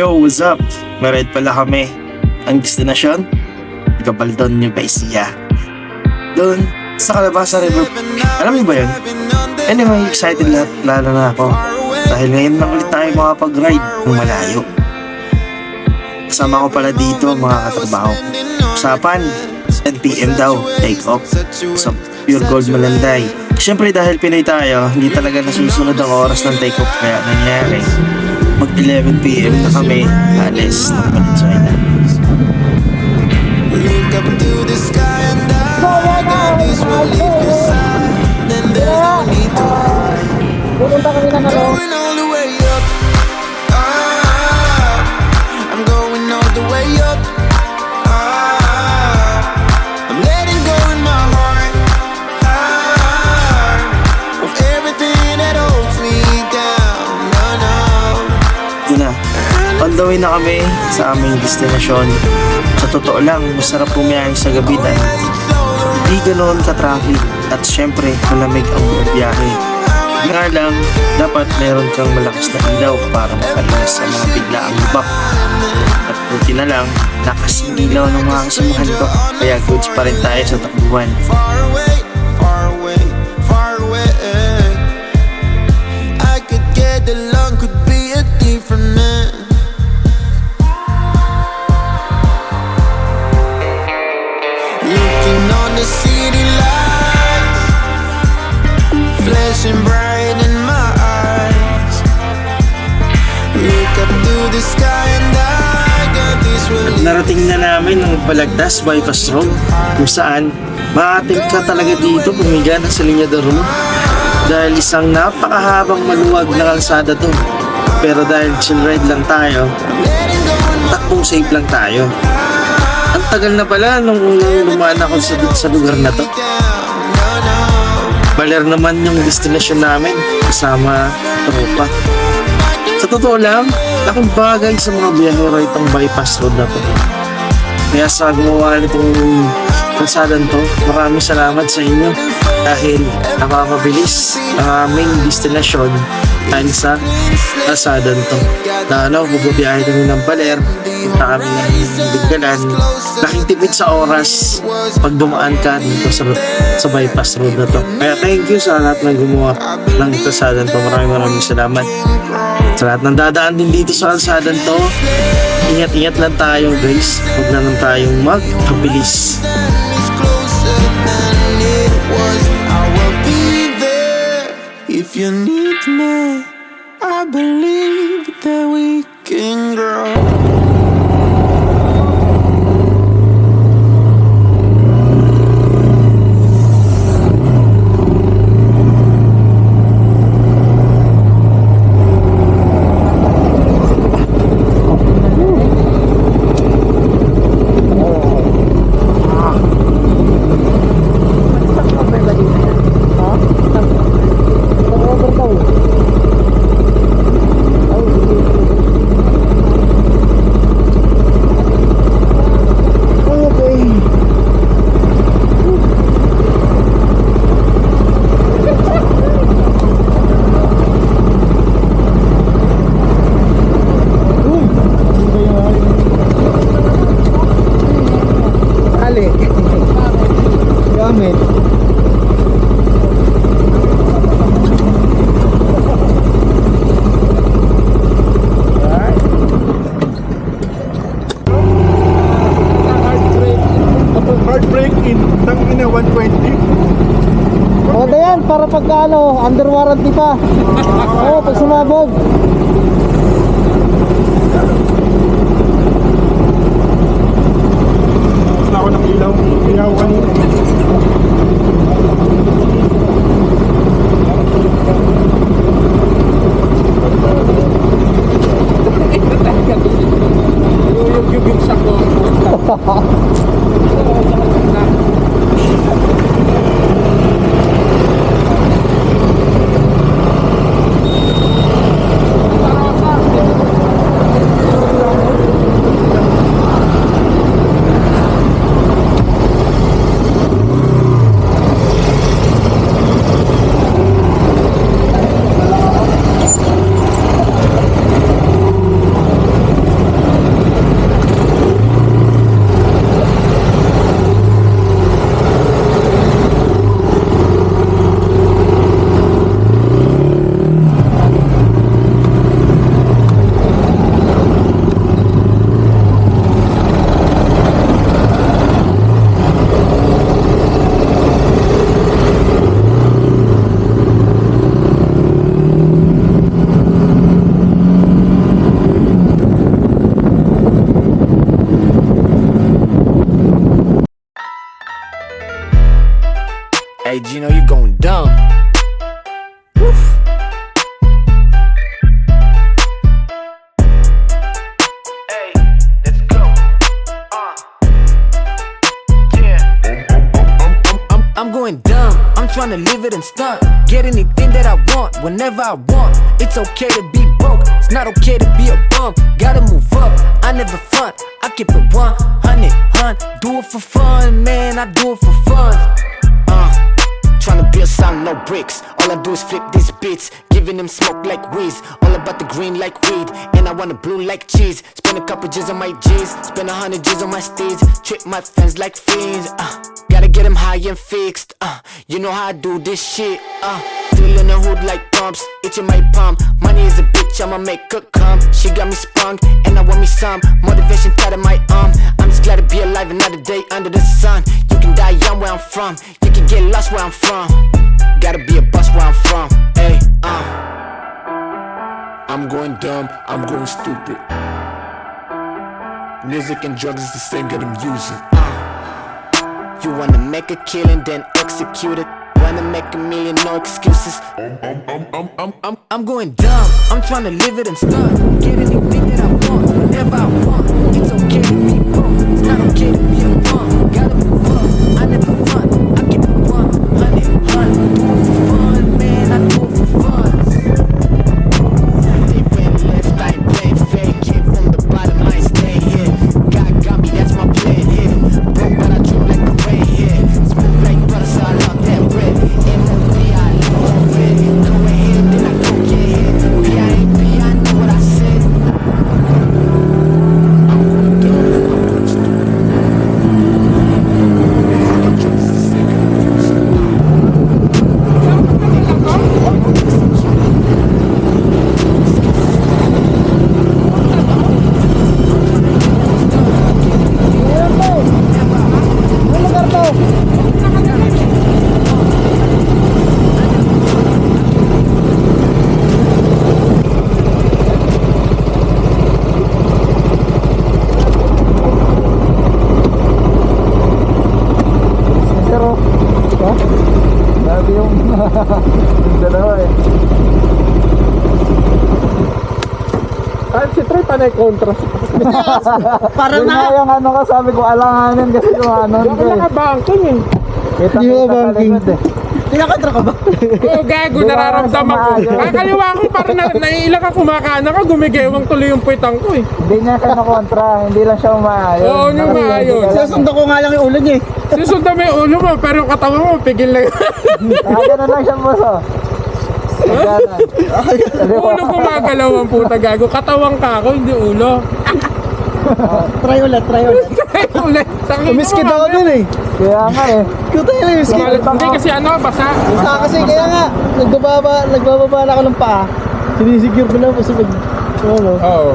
Yo, what's up? May ride pala kami. Ang destinasyon? Gabaldon, New Baisia. Doon, sa Calabasa River. Alam mo ba yun? Anyway, excited lahat, lalo na ako. Dahil ngayon lang ulit tayo makapag-ride ng malayo. Kasama ko pala dito mga katrabaho. Usapan, 10pm daw, take off sa Pure Gold Malanday. Siyempre dahil Pinoy tayo, hindi talaga nasusunod ang oras ng take off kaya nangyari. Mag 11pm na kami, alis ng Valenzuela. Look up to the sky and I got this relief inside. Then there's no need to hide. Pupunta kami ng ano, the way na kami sa aming destinasyon. Sa totoo lang, masarap pumiyahe sa gabi dahil hindi ganoon ka-traffic at syempre malamig ang buong biyahe. Nga lang, dapat meron kang malakas na ilaw para makalimas sa mga biglaang lubak. At buti na lang, lakas ang ilaw ng mga kasamahan ko. Kaya goods pa rin tayo sa takbuhan. Narating na namin ang Balagtas Bypass Road kung saan maatim ka talaga dito pumiga na sa linya dahil isang napakahabang maluwag na kalsada to. Pero dahil chill ride lang tayo, takbong safe lang tayo. Ang tagal na pala nung lumaan ako sa, sa lugar na to. Baler naman yung destinasyon namin kasama tropa. Sa totoo lang, laking bagay sa mga biyahero itong bypass road na to. Kaya sa gumawa nitong kalsadan to, maraming salamat sa inyo dahil napapabilis ang aming destinasyon dahil sa kalsadan to. Lalo, bububiyahe kami ng Baler, punta kami ng Biggalan, laking tipid sa oras pag dumaan ka dito sa, sa bypass road na to. Kaya thank you sa lahat ng gumawa ng kalsadan to. Maraming maraming salamat. Sa lahat ng dadaan din dito sa kalsadan to, ingat-ingat lang tayo guys. Huwag na lang tayong magpabilis. Para pagka ano, under warranty pa. Oo, pag sumabog. Wala ako ng ilaw. Ilaw kanina. Yung yung sako. Hey, Gino, you going dumb. Hey, let's go. Uh. Yeah. I'm, I'm going dumb. I'm trying to live it and stunt. Get anything that I want whenever I want. It's okay to be broke. It's not okay to be a bum. Gotta move up. I never front. I keep it 100, hun. Do it for fun, man. I do it for fun. Build something, no bricks. All I do is flip these beats, giving them smoke like weeds. All about the green like weed, and I want it blue like cheese. Spend a couple G's on my G's, spend a hundred G's on my steeds. Trip my friends like fiends. Uh, gotta get them high and fixed. Uh, you know how I do this shit. Uh, still in the hood like pumps, itching my palm. Money is a bitch, I'ma make her come. She got me sprung, and I want me some motivation tied in my arm. I'm just glad to be alive another day under the sun. You can die young where I'm from. You can get lost where I'm from. Gotta be a boss where I'm from. Hey, uh. I'm going dumb, I'm going stupid. Music and drugs is the same, that I'm using. Uh. You wanna make a killing, then execute it. Wanna make a million, no excuses. I'm, I'm, I'm, I'm, I'm, I'm going dumb. I'm trying to live it and stunt. Get anything that I want, whenever I want. It's okay to be broke. It's not okay to be a bum. Gotta panay contrast. Para Yun nga yung ano ka, sabi ko alanganin kasi yung ano Ako ko eh. eh. Kita ba kita sa banking? likod eh. Kinakatra ka ba? Oo, gago, nararamdaman ko. Kakaliwa ko, parang na, naiilang ka kumakana ka, gumigewang tuloy yung puwitang ko eh. Hindi niya siya nakontra, hindi lang siya umaayos. Oo, hindi umaayos. Sinusundo ko nga lang yung ulo niya eh. Susundan mo yung ulo mo, pero yung katawan mo, pigil lang. Nakagano lang siya boss oh. Ulo gumagalaw ang puta gago. Katawang ka ako, hindi ulo. Try ulit, try ulit. Ulit. Sakit Umiskid ako dun eh. Kaya nga eh. Kuta yun yung skid. Kumalat- Hindi kasi ano, basa. Sa kasi kaya nga, nagbababa, nagbababa na ako ng paa. Sinisecure ko lang kasi pag, ano, Oo.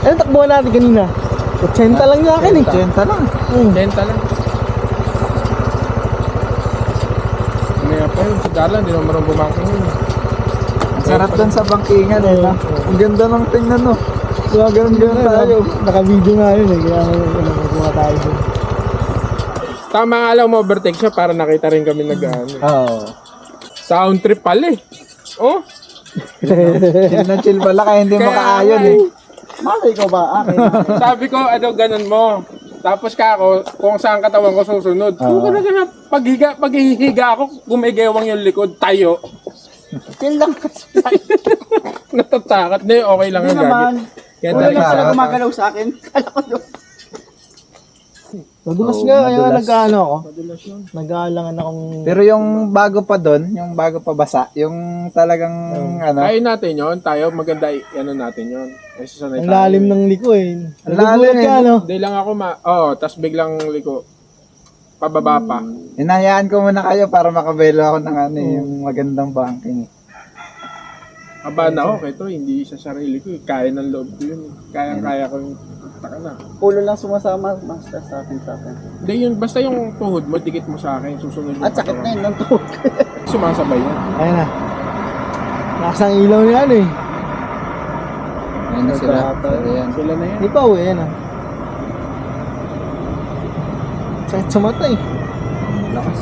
ano takbuhan natin kanina? 80 lang yung akin eh. Chenta lang. Hmm. Benta lang. Umaya pa yun. Si Darla, hindi naman marunong bumangking yun. Ang sarap doon sa bangkingan eh. No? Ang ganda ng tingnan no. Kaya ganun ganun tayo. Naka-video nga yun eh, kaya ano, ano, kuha tayo dun. Tama nga lang overtake siya para nakita rin kami nag ano. Oo. Sound trip pala eh. Oh, Chill na chill pala kaya hindi Kaya makaayon nga eh. Mali ko ba? Akin. sabi ko, ano, ganun mo. Tapos ka ako, kung saan katawan ko susunod. Kung ka na paghiga, paghihiga ako, gumigewang yung likod, tayo. Chill lang kasi. Natatakot na yun, okay lang ang gagi. Kaya Wala talaga, lang. gumagalaw sa akin. Kala ko doon. Madulas nga, kaya madulas. nag-ano ako. Nag-aalangan akong... Pero yung bago pa doon, yung bago pa basa, yung talagang ano, kaya natin yun, tayo, maganda, i- ano natin yun. Kasi sanay Ang tayo. lalim ng liko eh. Ang lalim ka, eh. ano? Hindi lang ako ma... Oo, oh, tas biglang liko. Pababa pa. hinayaan ko muna kayo para makabelo ako ng ano, eh, yung magandang banking. Haba na ako, kaya to, hindi sa sarili ko. eh. Kaya ng loob ko yun. Kaya-kaya ko yung taka na. Pulo lang sumasama, master sa akin sa akin. Hindi yun, basta yung tuhod mo, dikit mo sa akin, susunod yung At sakit na katawan. yun ng tuhod. Sumasabay yan. Ayan na. Nakasang ilaw niya ano eh. Ayun na sila. Ayan. Sila na yan. Hindi pa uwi, ayan ah. Sakit sa mata eh. Lakas.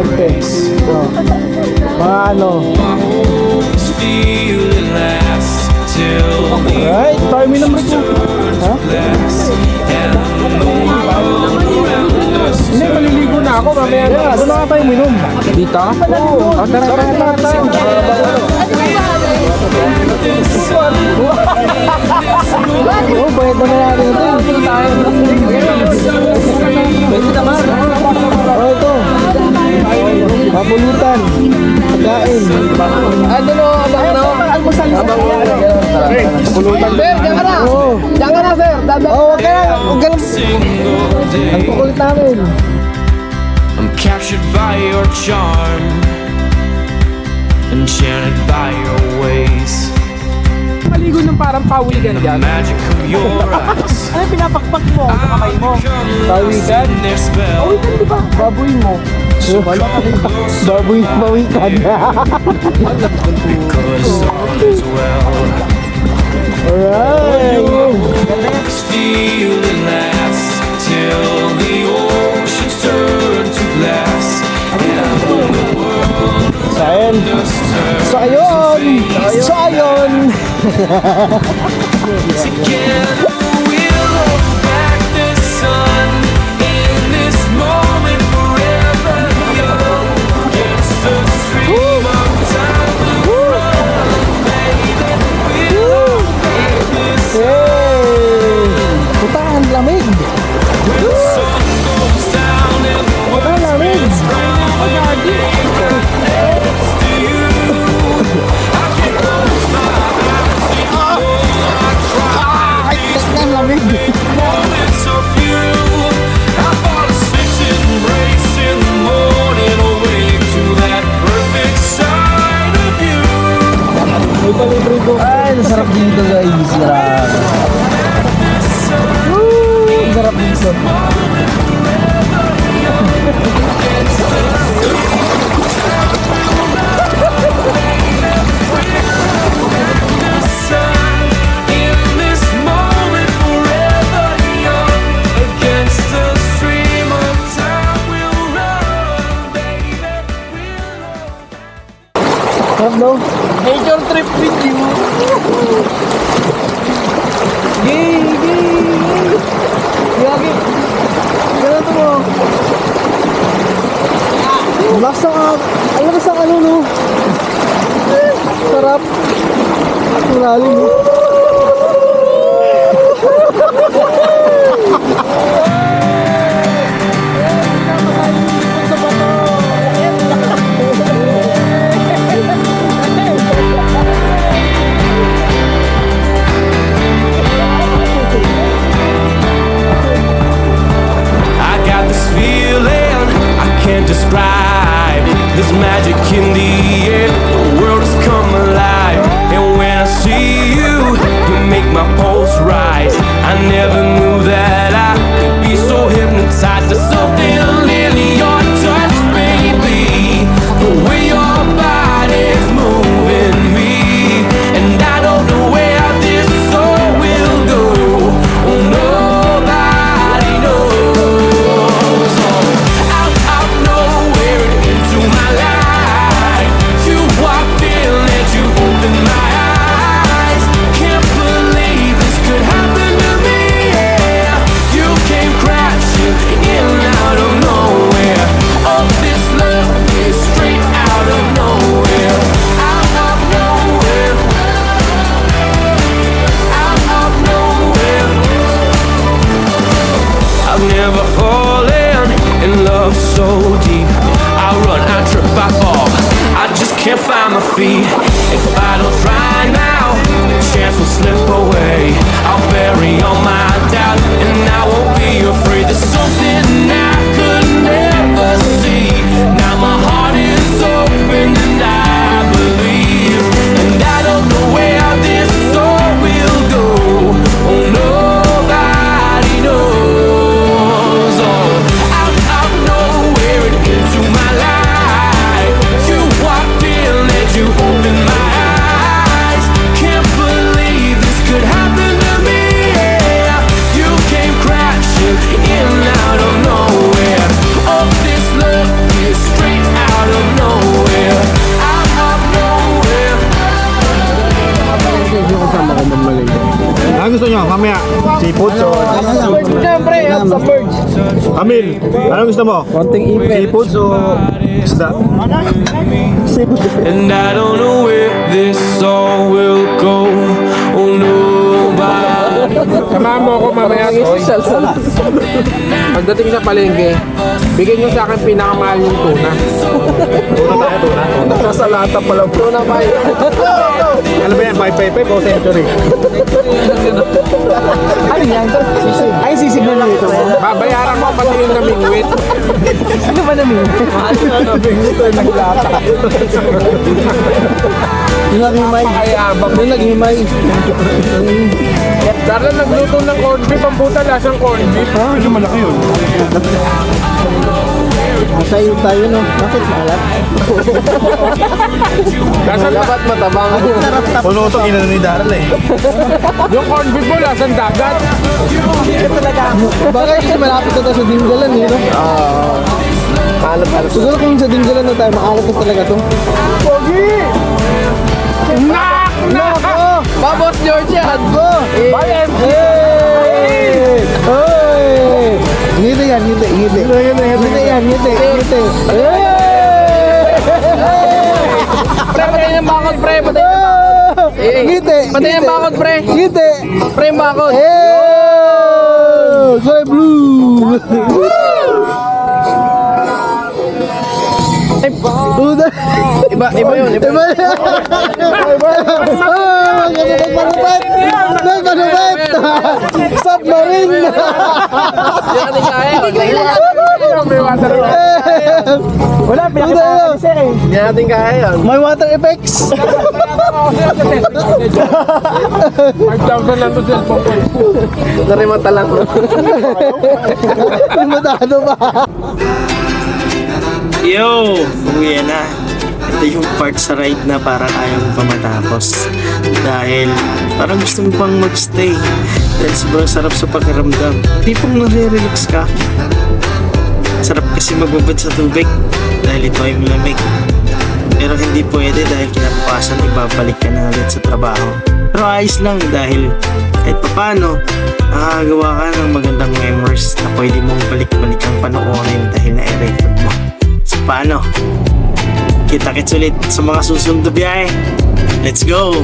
Vlog te. Oh. Mga ano. Alright, tayo minum rin ko. Ha? Hindi, maliligo na ako. Mamaya na. Yeah, doon na nga tayo minum. Dito? Oh, tara, tara, tara, tara. Oh, bayad na natin ito. Oh, ito. Papulutan. Pagkain. Ano no, abang ano? Almusal. Abang Pre, pulutan. Sir, diyan ka na. Oo. Diyan ka na, sir. Dada. Oh, wag ka na. Wag ka na. Ang kukulit namin. I'm captured by your charm, enchanted by your ways. Maligo ng parang pawigan The dyan. magic of your eyes. Ano pinapakpak mo sa kamay mo? Pawikan? In their spell. di ba? Baboy mo. Baboy, all is well. Alright. Feeling lasts till the oceans turn to glass. And the world turns So, ayun. So, ayun. Major trip with you. Gay, gay, gay. Gagi. Ganun to mo. Ang lakas ng, ah, ang lakas ng ano no. Sarap. Malalim no. Gusto nyo? Mamaya. Seafood so. Siyempre, sa birds. Amil, ano gusto mo? Konting ipit. Seafood so. Isda. And I don't know where this all will go. Oh, nobody. Samahan mo ako mamaya, Toy. Pagdating sa palengke, bigyan nyo sa akin pinakamahal yung tuna. Nasa lata pala. Tuna pa yun. Ano ba yan? 555 o century? Ano yan? Sisig. Ay, sisig na lang ito. Babayaran mo pati yung namingwit. Ano ba namin? Ito yung naglata. Yung naghimay. Pakayabang. Yung naghimay. Dahil nagluto ng corned beef, ang puta lasang corned beef. Ah, medyo malaki yun. Nasa iyo tayo, no? Bakit maalat? Lasang dapat matabang. Puno ito, inano ni Daryl eh. Yung corned beef mo, lasang dagat. Baka kasi malapit na tayo sa Dinggalan, eh, no? Oo. Maalat, maalat. Siguro kung sa Dinggalan na tayo, maalat na talaga to. Pogi! Nak! Nako! Babos George yan! Go! Bye, MC! Ngiti yan, ngiti, ngiti. Ngiti yan, ngiti, ngiti. Pre, patayin yung bakod, pre. Patayin Eh, Ngiti, Patayin yung ngiti. bakod, pre. Ngiti. Pre, bakod. Hey! Kulay blue! Uda. Iba, iba yun. Iba. Iba yan. Ah, ganun ang panubat. Ganun panubat. Submarine. Wala, pinakita sir eh. Yan natin kaya yun. May water effects. 5,000 lang to cellphone ko. Narimata lang. Matado ba? Yo! Uwi na. Ito yung part sa ride na parang ayaw pa matapos. Dahil parang gusto mo pang magstay. Dahil sobrang sarap sa pakiramdam. Tipong nare-relax ka. Sarap kasi magbabad sa tubig dahil ito ay malamig. Pero hindi pwede dahil kinabukasan ibabalik ka na ulit sa trabaho. Pero ayos lang dahil kahit papano, nakakagawa ka ng magandang memories na pwede mong balik-balik ang panoorin dahil na-record mo. Paano? Kita-kits ulit sa mga susunod na biyahe. Let's go!